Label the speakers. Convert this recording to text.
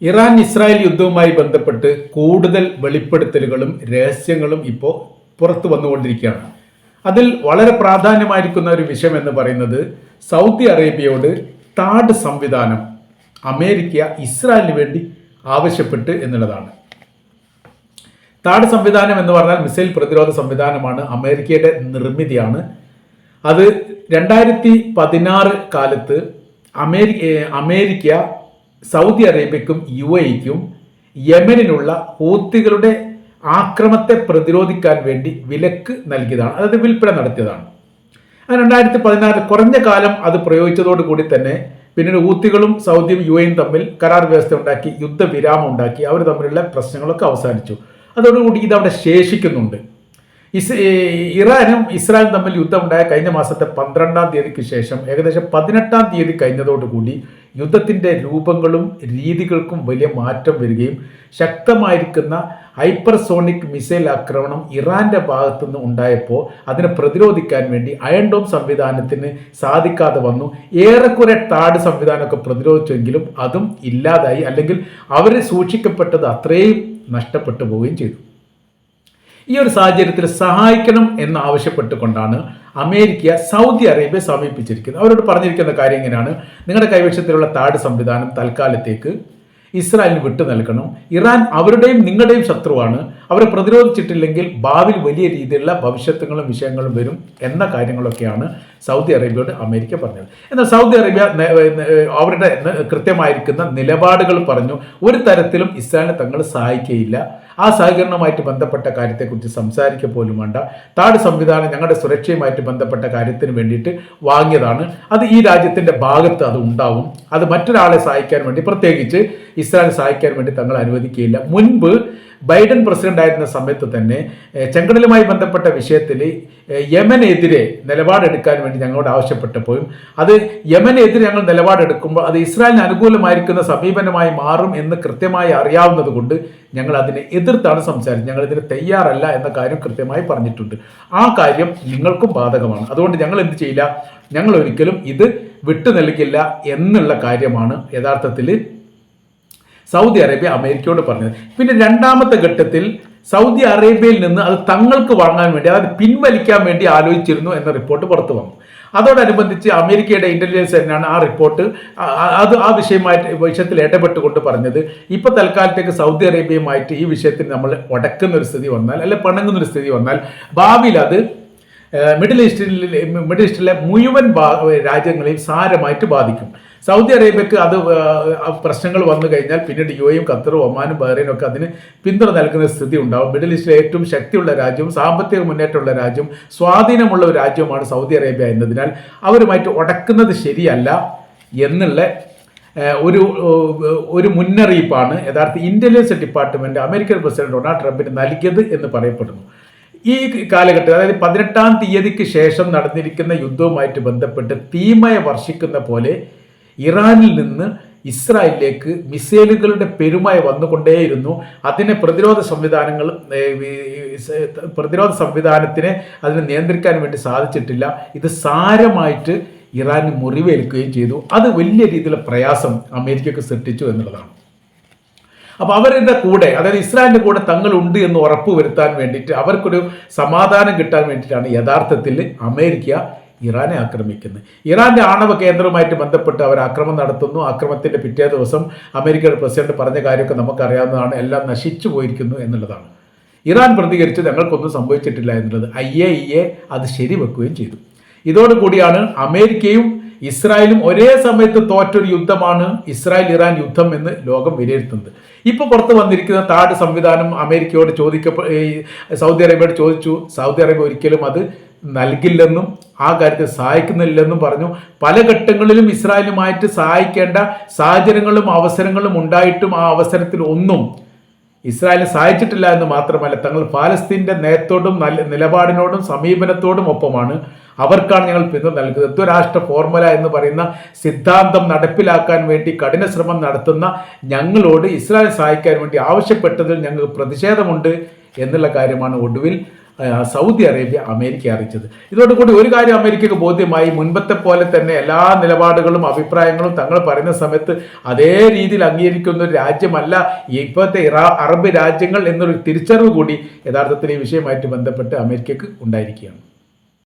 Speaker 1: Iran Israel യുദ്ധവുമായി ബന്ധപ്പെട്ട് കൂടുതൽ വെളിപ്പെടുത്തലുകളും രഹസ്യങ്ങളും ഇപ്പോൾ പുറത്തു വന്നുകൊണ്ടിരിക്കുകയാണ്. അതിൽ വളരെ പ്രാധാന്യമായിരിക്കുന്ന ഒരു വിഷയം എന്ന് പറയുന്നത് സൗദി അറേബ്യയോട് താഡ് സംവിധാനം അമേരിക്ക ഇസ്രായേലിന് വേണ്ടി ആവശ്യപ്പെട്ട് എന്നുള്ളതാണ്. താഡ് സംവിധാനം എന്ന് പറഞ്ഞാൽ മിസൈൽ പ്രതിരോധ സംവിധാനമാണ് അമേരിക്കയുടെ നിർമ്മിതിയാണ്. അത് രണ്ടായിരത്തി പതിനാറ് കാലത്ത് അമേരി അമേരിക്ക സൗദി അറേബ്യക്കും യു എക്കും യമനിലുള്ള ഹൂത്തികളുടെ ആക്രമത്തെ പ്രതിരോധിക്കാൻ വേണ്ടി വിലക്ക് നൽകിയതാണ്. അതായത് വിൽപ്പന നടത്തിയതാണ്. അത് രണ്ടായിരത്തി പതിനാറ് കുറഞ്ഞ കാലം അത് പ്രയോഗിച്ചതോടുകൂടി തന്നെ പിന്നീട് ഊത്തികളും സൗദിയും യു എയും തമ്മിൽ കരാർ വ്യവസ്ഥ ഉണ്ടാക്കി യുദ്ധവിരാമം ഉണ്ടാക്കി. അവർ തമ്മിലുള്ള പ്രശ്നങ്ങളൊക്കെ അവസാനിച്ചു. അതോടുകൂടി ഇതവിടെ ശേഷിക്കുന്നുണ്ട്. ഇസ് ഇറാനും ഇസ്രായേലും തമ്മിൽ യുദ്ധമുണ്ടായ കഴിഞ്ഞ മാസത്തെ പന്ത്രണ്ടാം തീയതിക്ക് ശേഷം ഏകദേശം പതിനെട്ടാം തീയതി കഴിഞ്ഞതോടുകൂടി യുദ്ധത്തിന്റെ രൂപങ്ങളും രീതികൾക്കും വലിയ മാറ്റം വരികയും ശക്തമായിരിക്കുന്ന ഹൈപ്പർസോണിക് മിസൈൽ ആക്രമണം ഇറാന്റെ ഭാഗത്തുനിന്ന് ഉണ്ടായപ്പോൾ അതിനെ പ്രതിരോധിക്കാൻ വേണ്ടി അയൺഡോം സംവിധാനത്തിന് സാധിക്കാതെ വന്നു. ഏറെക്കുറെ താട് സംവിധാനമൊക്കെ പ്രതിരോധിച്ചെങ്കിലും അതും ഇല്ലാതായി. അല്ലെങ്കിൽ അവർ സൂക്ഷിക്കപ്പെട്ടത് അത്രയും നഷ്ടപ്പെട്ടു പോവുകയും ചെയ്തു. ഈ ഒരു സാഹചര്യത്തിൽ സഹായിക്കണം എന്ന് ആവശ്യപ്പെട്ടുകൊണ്ടാണ് അമേരിക്ക സൗദി അറേബ്യ സമീപിച്ചിരിക്കുന്നത്. അവരോട് പറഞ്ഞിരിക്കുന്ന കാര്യം ഇങ്ങനെയാണ്. നിങ്ങളുടെ കൈവശത്തിലുള്ള താട് സംവിധാനം തൽക്കാലത്തേക്ക് ഇസ്രായേലിന് വിട്ടു നൽകണം ഇറാൻ അവരുടെയും നിങ്ങളുടെയും ശത്രുവാണ്. അവരെ പ്രതിരോധിച്ചിട്ടില്ലെങ്കിൽ ഭാവിയിൽ വലിയ രീതിയിലുള്ള ഭവിഷ്യത്തുകളും വിഷയങ്ങളും വരും എന്ന കാര്യങ്ങളൊക്കെയാണ് സൗദി അറേബ്യയോട് അമേരിക്ക പറഞ്ഞത്. എന്നാൽ സൗദി അറേബ്യ അവരുടെ കൃത്യമായിരിക്കുന്ന നിലപാടുകൾ പറഞ്ഞു ഒരു തരത്തിലും ഇസ്രായേലിനെ തങ്ങൾ സഹായിക്കുകയില്ല. ആ സഹകരണവുമായിട്ട് ബന്ധപ്പെട്ട കാര്യത്തെക്കുറിച്ച് സംസാരിക്കുക പോലും വേണ്ട. താട് സംവിധാനം ഞങ്ങളുടെ സുരക്ഷയുമായിട്ട് ബന്ധപ്പെട്ട കാര്യത്തിന് വേണ്ടിയിട്ട് വാങ്ങിയതാണ്. അത് ഈ രാജ്യത്തിന്റെ ഭാഗത്ത് അത് ഉണ്ടാവും. അത് മറ്റൊരാളെ സഹായിക്കാൻ വേണ്ടി പ്രത്യേകിച്ച് ഇസ്രായേൽ സഹായിക്കാൻ വേണ്ടി തങ്ങൾ അനുവദിക്കുകയില്ല. മുൻപ് ബൈഡൻ പ്രസിഡന്റ് ആയിരുന്ന സമയത്ത് തന്നെ ചെങ്കടലുമായി ബന്ധപ്പെട്ട വിഷയത്തിൽ യമനെതിരെ നിലപാടെടുക്കാൻ വേണ്ടി ഞങ്ങളോട് ആവശ്യപ്പെട്ടപ്പോഴും അത് യമനെതിരെ ഞങ്ങൾ നിലപാടെടുക്കുമ്പോൾ അത് ഇസ്രായേലിന് അനുകൂലമായിരിക്കുന്ന സമീപനമായി മാറും എന്ന് കൃത്യമായി അറിയാവുന്നത് കൊണ്ട് ഞങ്ങൾ അതിനെ എതിർത്താണ് സംസാരിച്ചത്. ഞങ്ങൾ ഇതിന് തയ്യാറല്ല എന്ന കാര്യം കൃത്യമായി പറഞ്ഞിട്ടുണ്ട്. ആ കാര്യം നിങ്ങൾക്കും ബാധകമാണ്. അതുകൊണ്ട് ഞങ്ങൾ എന്ത് ചെയ്യില്ല? ഞങ്ങൾ ഒരിക്കലും ഇത് വിട്ടു നൽകില്ല എന്നുള്ള കാര്യമാണ് യഥാർത്ഥത്തിൽ സൗദി അറേബ്യ അമേരിക്കയോട് പറഞ്ഞത്. പിന്നെ രണ്ടാമത്തെ ഘട്ടത്തിൽ സൗദി അറേബ്യയിൽ നിന്ന് അത് തങ്ങൾക്ക് വാങ്ങാൻ വേണ്ടി അതായത് പിൻവലിക്കാൻ വേണ്ടി ആലോചിച്ചിരുന്നു എന്ന റിപ്പോർട്ട് പുറത്തു വന്നു. അതോടനുബന്ധിച്ച് അമേരിക്കയുടെ ഇന്റലിജൻസ് തന്നെയാണ് ആ റിപ്പോർട്ട് അത് ആ വിഷയമായിട്ട് വിഷയത്തിൽ ഇടപെട്ടുകൊണ്ട് പറഞ്ഞത്. ഇപ്പൊ തൽക്കാലത്തേക്ക് സൗദി അറേബ്യയുമായിട്ട് ഈ വിഷയത്തിൽ നമ്മൾ ഉടക്കുന്ന ഒരു സ്ഥിതി വന്നാൽ അല്ലെ പണങ്ങുന്ന ഒരു സ്ഥിതി വന്നാൽ ഭാവിയിൽ അത് മിഡിൽ ഈസ്റ്റിലെ മിഡിൽ ഈസ്റ്റിലെ മുഴുവൻ രാജ്യങ്ങളെയും സാരമായിട്ട് ബാധിക്കും. സൗദി അറേബ്യക്ക് അത് പ്രശ്നങ്ങൾ വന്നു കഴിഞ്ഞാൽ പിന്നീട് യു എയും ഖത്തറും ഒമാനും ബഹ്റൈനും ഒക്കെ അതിന് പിന്തുണ നൽകുന്ന സ്ഥിതി ഉണ്ടാവും. മിഡിൽ ഈസ്റ്റിലെ ഏറ്റവും ശക്തിയുള്ള രാജ്യവും സാമ്പത്തിക മുന്നേറ്റമുള്ള രാജ്യവും സ്വാധീനമുള്ള ഒരു രാജ്യവുമാണ് സൗദി അറേബ്യ എന്നതിനാൽ അവരുമായിട്ട് ഉടക്കുന്നത് ശരിയല്ല എന്നുള്ള ഒരു ഒരു മുന്നറിയിപ്പാണ് യഥാർത്ഥ intelligence department American president Donald ട്രംപിന് നൽകിയത് എന്ന് പറയപ്പെടുന്നു. ഈ കാലഘട്ടത്തിൽ അതായത് പതിനെട്ടാം തീയതിക്ക് ശേഷം നടന്നിരിക്കുന്ന യുദ്ധവുമായിട്ട് ബന്ധപ്പെട്ട് തീമയ വർഷിക്കുന്ന പോലെ ഇറാനിൽ നിന്ന് ഇസ്രായേലിലേക്ക് മിസൈലുകളുടെ പെരുമയ വന്നുകൊണ്ടേയിരുന്നു. അതിനെ പ്രതിരോധ സംവിധാനങ്ങൾ പ്രതിരോധ സംവിധാനത്തിനെ അതിനെ നിയന്ത്രിക്കാൻ വേണ്ടി സാധിച്ചിട്ടില്ല. ഇത് സാരമായിട്ട് ഇറാന് മുറിവേൽക്കുകയും ചെയ്തു. അത് വലിയ രീതിയിലുള്ള പ്രയാസം അമേരിക്കയ്ക്ക് സൃഷ്ടിച്ചു എന്നുള്ളതാണ്. അപ്പോൾ അവരുടെ കൂടെ അതായത് ഇസ്രായേലിന്റെ കൂടെ തങ്ങളുണ്ട് എന്ന് ഉറപ്പ് വരുത്താൻ വേണ്ടിയിട്ട് അവർക്കൊരു സമാധാനം കിട്ടാൻ വേണ്ടിയിട്ടാണ് യഥാർത്ഥത്തിൽ അമേരിക്ക ഇറാനെ ആക്രമിക്കുന്നത് ഇറാന്റെ ആണവ കേന്ദ്രവുമായിട്ട് ബന്ധപ്പെട്ട് അവർ ആക്രമണം നടത്തുന്നു. ആക്രമത്തിന്റെ പിറ്റേ ദിവസം അമേരിക്കയുടെ പ്രസിഡന്റ് പറഞ്ഞ കാര്യമൊക്കെ നമുക്കറിയാവുന്നതാണ്. എല്ലാം നശിച്ചു പോയിരിക്കുന്നു എന്നുള്ളതാണ്. ഇറാൻ പ്രതികരിച്ച് ഞങ്ങൾക്കൊന്നും സംഭവിച്ചിട്ടില്ല എന്നുള്ളത് ഐ എ ഇ എ അത് ശരിവെക്കുകയും ചെയ്തു. ഇതോടുകൂടിയാണ് അമേരിക്കയും ഇസ്രായേലും ഒരേ സമയത്ത് തോറ്റൊരു യുദ്ധമാണ് ഇസ്രായേൽ ഇറാൻ യുദ്ധം എന്ന് ലോകം വിലയിരുത്തുന്നത്. ഇപ്പോൾ പുറത്ത് വന്നിരിക്കുന്ന താട് സംവിധാനം അമേരിക്കയോട് ചോദിക്കപ്പെ സൗദി അറേബ്യയോട് ചോദിച്ചു. സൗദി അറേബ്യ ഒരിക്കലും അത് നൽകില്ലെന്നും ആ കാര്യത്തെ സഹായിക്കുന്നില്ലെന്നും പറഞ്ഞു. പല ഘട്ടങ്ങളിലും ഇസ്രായേലുമായിട്ട് സഹായിക്കേണ്ട സാഹചര്യങ്ങളും അവസരങ്ങളും ഉണ്ടായിട്ടും ആ അവസരത്തിൽ ഒന്നും ഇസ്രായേലിനെ സഹായിച്ചിട്ടില്ല എന്ന് മാത്രമല്ല തങ്ങൾ പാലസ്തീന്റെ നയത്തോടും നല്ല നിലപാടിനോടും സമീപനത്തോടും ഒപ്പമാണ്. അവർക്കാണ് ഞങ്ങൾ പിന്തുണ നൽകുന്നത്. ദ്വരാഷ്ട്ര ഫോർമുല എന്ന് പറയുന്ന സിദ്ധാന്തം നടപ്പിലാക്കാൻ വേണ്ടി കഠിന ശ്രമം നടത്തുന്ന ഞങ്ങളോട് ഇസ്രായേൽ സഹായിക്കാൻ വേണ്ടി ആവശ്യപ്പെട്ടതിൽ ഞങ്ങൾക്ക് പ്രതിഷേധമുണ്ട് എന്നുള്ള കാര്യമാണ് ഒടുവിൽ സൗദി അറേബ്യ അമേരിക്കയെ അറിയിച്ചത്. ഇതോടുകൂടി ഒരു കാര്യം അമേരിക്കക്ക് ബോധ്യമായി മുൻപത്തെ പോലെ തന്നെ എല്ലാ നിലപാടുകളും അഭിപ്രായങ്ങളും തങ്ങൾ പറയുന്ന സമയത്ത് അതേ രീതിയിൽ അംഗീകരിക്കുന്ന ഒരു രാജ്യമല്ല ഇപ്പോഴത്തെ അറബ് രാജ്യങ്ങൾ എന്നൊരു തിരിച്ചറിവ് കൂടി യഥാർത്ഥത്തിൽ ഈ വിഷയമായിട്ട് ബന്ധപ്പെട്ട് അമേരിക്കക്ക് ഉണ്ടായിരിക്കുകയാണ്.